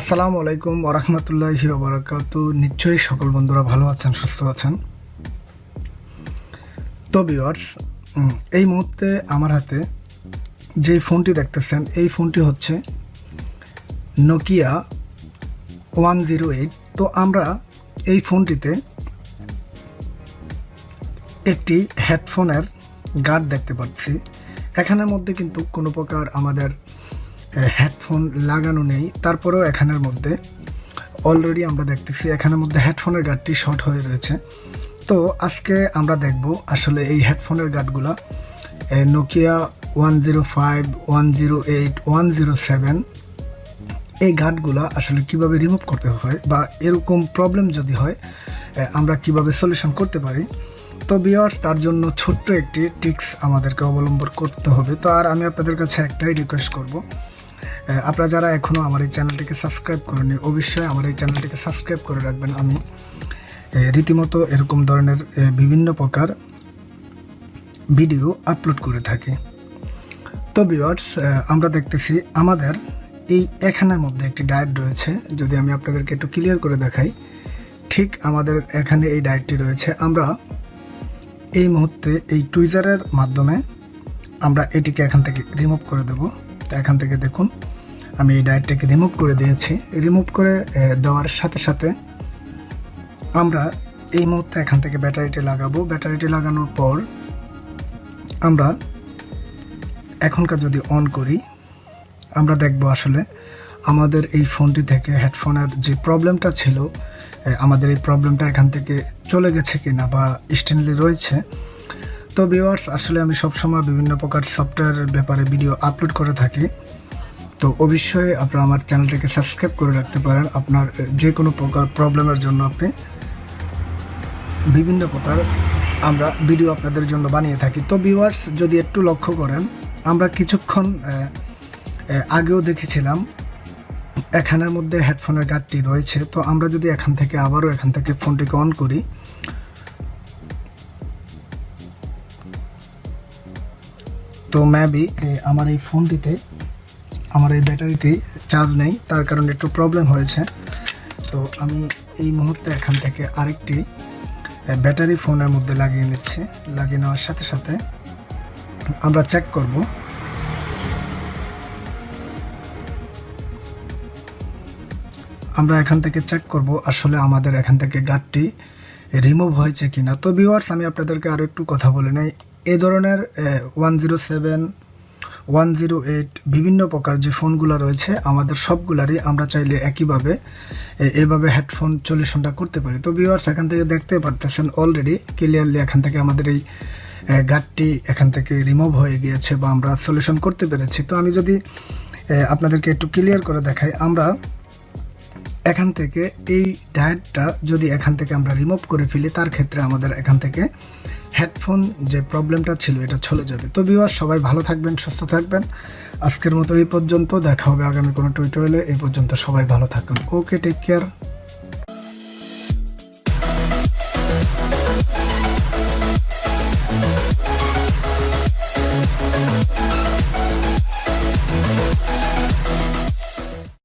আসসালামু আলাইকুম ওরহমতুল্লাহি ওবরাকাতু নিশ্চয়ই সকল বন্ধুরা ভালো আছেন, সুস্থ আছেন? তো ভিউয়ার্স এই মুহূর্তে আমার হাতে যেই ফোনটি দেখতেছেন, এই ফোনটি হচ্ছে নোকিয়া ওয়ান জিরো এইট তো আমরা এই ফোনটিতে একটি হেডফোনের গার্ড দেখতে পাচ্ছি। এখানের মধ্যে কিন্তু কোনো প্রকার আমাদের হেডফোন লাগানো নেই। তারপরেও এখানের মধ্যে অলরেডি আমরা দেখতেছি এখানের মধ্যে হেডফোনের গার্ডটি শর্ট হয়ে রয়েছে। তো আজকে আমরা দেখব আসলে এই হেডফোনের গার্ডগুলা Nokia one zero five one zero eight one zero seven এই গার্ডগুলো আসলে কীভাবে রিমুভ করতে হয় বা এরকম প্রবলেম যদি হয় আমরা কীভাবে সলিউশন করতে পারি? তো বিয়ার্স তার জন্য ছোট্ট একটি টিক্স আমাদেরকে অবলম্বন করতে হবে। তো আর আমি আপনাদের কাছে একটাই রিকোয়েস্ট করব আপনারা যারা এখনও আমার এই চ্যানেলটিকে সাবস্ক্রাইব করেনি অবশ্যই আমার এই চ্যানেলটিকে সাবস্ক্রাইব করে রাখবেন আমি। রীতিমতো এরকম ধরনের বিভিন্ন প্রকার ভিডিও আপলোড করে থাকি। তো ভিউয়ার্স আমরা দেখতেছি আমাদের এই এখানের মধ্যে একটি ডায়েট রয়েছে। যদি আমি আপনাদেরকে একটু ক্লিয়ার করে দেখাই, ঠিক আমাদের এখানে এই ডায়েটটি রয়েছে। আমরা এই মুহূর্তে এই টুইজারের মাধ্যমে আমরা এটিকে এখান থেকে রিমুভ করে দেব। তো এখান থেকে দেখুন, আমি এই ডায়েটটাকে রিমুভ করে দিয়েছি। রিমুভ করে দেওয়ার সাথে সাথে আমরা এই মুহূর্তে এখান থেকে ব্যাটারিটি লাগাবো। ব্যাটারিটি লাগানোর পর আমরা এখনকার যদি অন করি, আমরা দেখব আসলে আমাদের এই ফোনটি থেকে হেডফোনের যে প্রবলেমটা ছিল আমাদের এই প্রবলেমটা এখান থেকে চলে গেছে কিনা বা স্টেনলি রয়েছে। তো ভিউয়ার্স আসলে আমি সবসময় বিভিন্ন প্রকার সফটওয়্যারের ব্যাপারে ভিডিও আপলোড করে থাকি। তো অবশ্যই আপনারা আমার চ্যানেলটিকে সাবস্ক্রাইব করে রাখতে পারেন। আপনার যে কোনো প্রকার প্রবলেমের জন্য আপনি বিভিন্ন প্রকার আমরা ভিডিও আপনাদের জন্য বানিয়ে থাকি। তো ভিউয়ার্স যদি একটু লক্ষ্য করেন, আমরা কিছুক্ষণ আগেও দেখেছিলাম, এখানের মধ্যে হেডফোনের গার্ডটি রয়েছে। তো আমরা যদি এখান থেকে আবারও এখান থেকে ফোনটিকে অন করি তো ম্যাবি আমার এই ফোনটিতে, আমার এই ব্যাটারিতে চার্জ নেই, তার কারণে একটু প্রবলেম হয়েছে। তো আমি এই মুহূর্তে এখান থেকে আরেকটি ব্যাটারি ফোনের মধ্যে লাগিয়ে নিচ্ছি। লাগিয়ে নেওয়ার সাথে সাথে আমরা চেক করব। আমরা এখান থেকে চেক করব আসলে আমাদের এখান থেকে গার্ডটি রিমুভ হয়েছে কিনা। তো ভিউয়ার্স আমি আপনাদেরকে আরও একটু কথা বলে নেই। এই ধরনের one zero seven one zero eight বিভিন্ন প্রকার যে ফোনগুলো রয়েছে, আমাদের সবগুলারই আমরা চাইলে একইভাবে এভাবে হেডফোন সলিউশনটা করতে পারি। তো ভিউয়ার্স এখান থেকে দেখতে পারতেছেন অলরেডি ক্লিয়ারলি এখান থেকে আমাদের এই গার্ডটি এখান থেকে রিমুভ হয়ে গিয়েছে বা আমরা সলিউশন করতে পেরেছি। তো আমি যদি আপনাদেরকে একটু ক্লিয়ার করে দেখাই, আমরা এখান থেকে এই ডায়েটটা যদি এখান থেকে আমরা রিমুভ করে ফেলি, তার ক্ষেত্রে আমাদের এখান থেকে হেডফোন যে প্রবলেমটা ছিল, এটা চলে যাবে। তো বিওয়ার সবাই ভালো থাকবেন, সুস্থ থাকবেন। আজকের মতো এই পর্যন্ত, দেখা হবে আগামী কোনো টুইটোরিয়ালে এই পর্যন্ত সবাই ভালো থাকুন। Okay take care